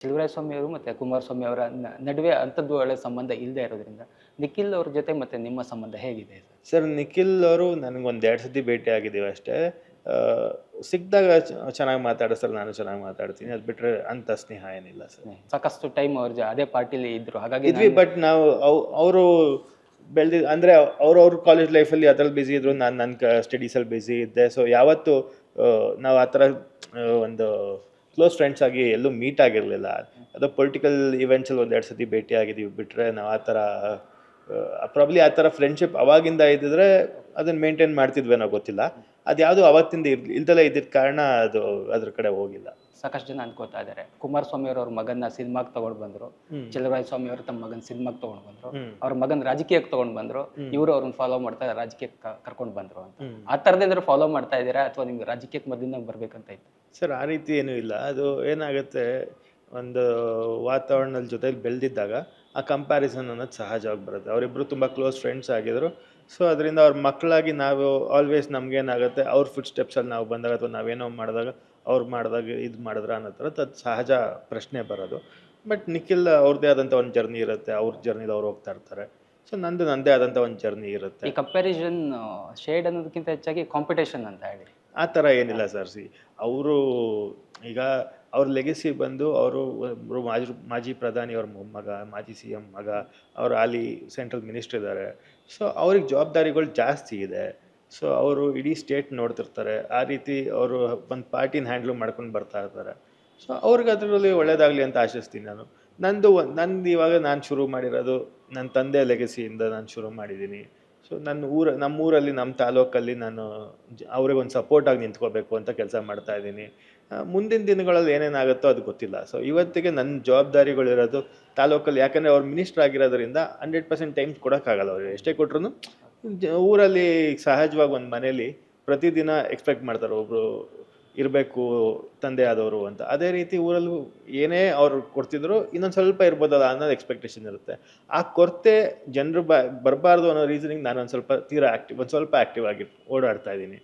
ಸ್ವಾಮಿ ಅವರು ಮತ್ತು ಕುಮಾರಸ್ವಾಮಿ ಅವರ ನಡುವೆ ಅಂಥದ್ದು ಒಳ್ಳೆ ಸಂಬಂಧ ಇಲ್ಲದೆ ಇರೋದ್ರಿಂದ ನಿಖಿಲ್ ಅವ್ರ ಜೊತೆ ಮತ್ತು ನಿಮ್ಮ ಸಂಬಂಧ ಹೇಗಿದೆ ಸರ್? ಸರ್ ನಿಖಿಲ್ ಅವರು ನನಗೊಂದು ಎರಡು ಸತಿ ಭೇಟಿ ಆಗಿದ್ದೀವಿ ಅಷ್ಟೇ. ಸಿಕ್ಕಿದಾಗ ಚೆನ್ನಾಗಿ ಮಾತಾಡಿಸ್ತಾರೆ ನಾನು ಚೆನ್ನಾಗಿ ಮಾತಾಡ್ತೀನಿ. ಅದು ಬಿಟ್ಟರೆ ಅಂತ ಸ್ನೇಹ ಏನಿಲ್ಲ ಸರ್. ಸಾಕಷ್ಟು ಟೈಮ್ ಅವ್ರ ಜ- ಅದೇ ಪಾರ್ಟಿಲಿ ಇದ್ರು. ಹಾಗಾಗಿ ಇದ್ವಿ ಬಟ್ ನಾವು ಅವರು ಬೆಳೆದಿದ್ದು ಅಂದರೆ ಅವ್ರವ್ರ ಕಾಲೇಜ್ ಲೈಫಲ್ಲಿ ಅದ್ರಲ್ಲಿ ಬ್ಯುಸಿ ಇದ್ರು ನಾನು ನನ್ನ ಕ ಸ್ಟಡೀಸಲ್ಲಿ ಬ್ಯುಸಿ ಇದ್ದೆ. ಸೊ ಯಾವತ್ತು ನಾವು ಆ ಥರ ಒಂದು ಕ್ಲೋಸ್ ಫ್ರೆಂಡ್ಸ್ ಆಗಿ ಎಲ್ಲೂ ಮೀಟ್ ಆಗಿರಲಿಲ್ಲ. ಅದು ಪೊಲಿಟಿಕಲ್ ಇವೆಂಟ್ಸಲ್ಲಿ ಒಂದು ಎರಡು ಸತಿ ಭೇಟಿ ಆಗಿದ್ದೀವಿ ಬಿಟ್ಟರೆ ನಾವು ಆ ಥರ ಪ್ರಾಬ್ಲಿ ಆ ಥರ ಫ್ರೆಂಡ್ಶಿಪ್ ಅವಾಗಿಂದ ಇದ್ದಿದ್ರೆ ಅದನ್ನ ಮೇಂಟೈನ್ ಮಾಡ್ತಿದ್ವೇನೋ ಗೊತ್ತಿಲ್ಲ. ಅದು ಯಾವುದು ಅವತ್ತಿಂದ ಇರ್, ಇಲ್ದಲೇ ಇದ್ದಿದ್ದ ಕಾರಣ ಅದು ಅದ್ರ ಕಡೆ ಹೋಗಿಲ್ಲ. ಸಾಕಷ್ಟು ಜನ ಅನ್ಕೋತಾ ಇದ್ದಾರೆ ಕುಮಾರಸ್ವಾಮಿ ಅವರ ಮಗನ ಸಿನಿಮಾಗೆ ತಗೊಂಡು ಬಂದ್ರು. ಚಿಲ್ಲರಾಯ ಸ್ವಾಮಿ ಅವರು ತಮ್ಮ ಮಗನ ಸಿನಿಮಾಗೆ ತಗೊಂಡ್ ಬಂದ್ರು. ಅವ್ರ ಮಗನ ರಾಜಕೀಯಕ್ಕೆ ತಗೊಂಡ್ ಬಂದ್ರು. ಇವರು ಅವ್ರನ್ನ ಫಾಲೋ ಮಾಡ್ತಾ ರಾಜಕೀಯಕ್ಕೆ ಕರ್ಕೊಂಡು ಬಂದ್ರು ಅಂತ. ಆ ಥರದಿಂದ ಫಾಲೋ ಮಾಡ್ತಾ ಇದ್ದೀರಾ ಅಥವಾ ನಿಮ್ಗೆ ರಾಜಕೀಯಕ್ಕೆ ಮೊದಲಿಂದ ಬರ್ಬೇಕಂತ ಇತ್ತು? ಸರ್ ಆ ರೀತಿ ಏನೂ ಇಲ್ಲ. ಅದು ಏನಾಗುತ್ತೆ ಒಂದು ವಾತಾವರಣದ ಜೊತೆಲಿ ಬೆಳೆದಿದ್ದಾಗ ಆ ಕಂಪ್ಯಾರಿಸನ್ ಅನ್ನೋದು ಸಹಜವಾಗಿ ಬರುತ್ತೆ. ಅವರಿಬ್ಬರು ತುಂಬ ಕ್ಲೋಸ್ ಫ್ರೆಂಡ್ಸ್ ಆಗಿದ್ರು. ಸೊ ಅದರಿಂದ ಅವ್ರ ಮಕ್ಕಳಾಗಿ ನಾವು ಆಲ್ವೇಸ್ ನಮಗೇನಾಗುತ್ತೆ ಅವ್ರ ಫುಡ್ ಸ್ಟೆಪ್ಸಲ್ಲಿ ನಾವು ಬಂದಾಗ ಅಥವಾ ನಾವೇನೋ ಮಾಡಿದಾಗ ಅವ್ರು ಮಾಡಿದಾಗ ಇದು ಮಾಡಿದ್ರ ಅನ್ನೋ ಥರ ಅದು ಸಹಜ ಪ್ರಶ್ನೆ ಬರೋದು. ಬಟ್ ನಿಖಿಲ್ ಅವ್ರದ್ದೇ ಆದಂಥ ಒಂದು ಜರ್ನಿ ಇರುತ್ತೆ ಅವ್ರ ಜರ್ನಿಲಿ ಅವ್ರು ಹೋಗ್ತಾ ಇರ್ತಾರೆ. ಸೊ ನಂದು ನಂದೇ ಆದಂಥ ಒಂದು ಜರ್ನಿ ಇರುತ್ತೆ. ಈ ಕಂಪ್ಯಾರಿಸನ್ ಶೇಡ್ ಅನ್ನೋದಕ್ಕಿಂತ ಹೆಚ್ಚಾಗಿ ಕಾಂಪಿಟೇಷನ್ ಅಂತ ಹೇಳಿ. ಆ ಥರ ಏನಿಲ್ಲ ಸರ್ ಸಿ ಅವರು ಈಗ ಅವ್ರ ಲೆಗೆಸಿ ಬಂದು ಅವರು ಒಬ್ಬರು ಮಾಜಿ ಮಾಜಿ ಪ್ರಧಾನಿ ಅವ್ರ ಮೊಮ್ಮಗ ಮಾಜಿ ಸಿ ಎಂ ಮಗ ಅವರು ಅಲ್ಲಿ ಸೆಂಟ್ರಲ್ ಮಿನಿಸ್ಟರ್ ಇದ್ದಾರೆ ಸೊ ಅವ್ರಿಗೆ ಜವಾಬ್ದಾರಿಗಳು ಜಾಸ್ತಿ ಇದೆ. ಸೊ ಅವರು ಇಡೀ ಸ್ಟೇಟ್ ನೋಡ್ತಿರ್ತಾರೆ. ಆ ರೀತಿ ಅವರು ಒಂದು ಪಾರ್ಟಿನ ಹ್ಯಾಂಡ್ಲ್ ಮಾಡ್ಕೊಂಡು ಬರ್ತಾ ಇರ್ತಾರೆ. ಸೊ ಅವ್ರಿಗೆ ಅದರಲ್ಲಿ ಒಳ್ಳೇದಾಗಲಿ ಅಂತ ಆಶಿಸ್ತೀನಿ ನಾನು. ನಂದು ನಂದು ಇವಾಗ ನಾನು ಶುರು ಮಾಡಿರೋದು ನನ್ನ ತಂದೆ ಲೆಗಸಿಯಿಂದ ನಾನು ಶುರು ಮಾಡಿದ್ದೀನಿ. ಸೊ ನನ್ನ ಊರ ನಮ್ಮ ಊರಲ್ಲಿ ನಮ್ಮ ತಾಲೂಕಲ್ಲಿ ನಾನು ಅವ್ರಿಗೆ ಒಂದು ಸಪೋರ್ಟಾಗಿ ನಿಂತ್ಕೋಬೇಕು ಅಂತ ಕೆಲಸ ಮಾಡ್ತಾ ಇದ್ದೀನಿ. ಮುಂದಿನ ದಿನಗಳಲ್ಲಿ ಏನೇನಾಗುತ್ತೋ ಅದು ಗೊತ್ತಿಲ್ಲ. ಸೊ ಇವತ್ತಿಗೆ ನನ್ನ ಜವಾಬ್ದಾರಿಗಳಿರೋದು ತಾಲೂಕಲ್ಲಿ, ಯಾಕಂದರೆ ಅವ್ರು ಮಿನಿಸ್ಟ್ರ್ ಆಗಿರೋದ್ರಿಂದ ಹಂಡ್ರೆಡ್ ಪರ್ಸೆಂಟ್ ಟೈಮ್ ಕೊಡೋಕ್ಕಾಗಲ್ಲ ಅವ್ರಿಗೆ. ಎಷ್ಟೇ ಕೊಟ್ರು ಊರಲ್ಲಿ ಸಹಜವಾಗಿ ಒಂದು ಮನೇಲಿ ಪ್ರತಿದಿನ ಎಕ್ಸ್ಪೆಕ್ಟ್ ಮಾಡ್ತಾರೆ ಒಬ್ಬರು ಇರಬೇಕು ತಂದೆ ಆದವರು ಅಂತ. ಅದೇ ರೀತಿ ಊರಲ್ಲೂ ಏನೇ ಅವ್ರು ಕೊಡ್ತಿದ್ರು ಇನ್ನೊಂದು ಸ್ವಲ್ಪ ಇರ್ಬೋದಲ್ಲ ಅನ್ನೋದು ಎಕ್ಸ್ಪೆಕ್ಟೇಷನ್ ಇರುತ್ತೆ. ಆ ಕೊರತೆ ಜನರು ಬರಬಾರ್ದು ಅನ್ನೋ ರೀಸನಿಂಗ್ ನಾನು ಒಂದು ಸ್ವಲ್ಪ ತೀರಾ ಆ್ಯಕ್ಟಿವ್ ಒಂದು ಸ್ವಲ್ಪ ಆ್ಯಕ್ಟಿವ್ ಆಗಿ ಓಡಾಡ್ತಾ ಇದ್ದೀನಿ.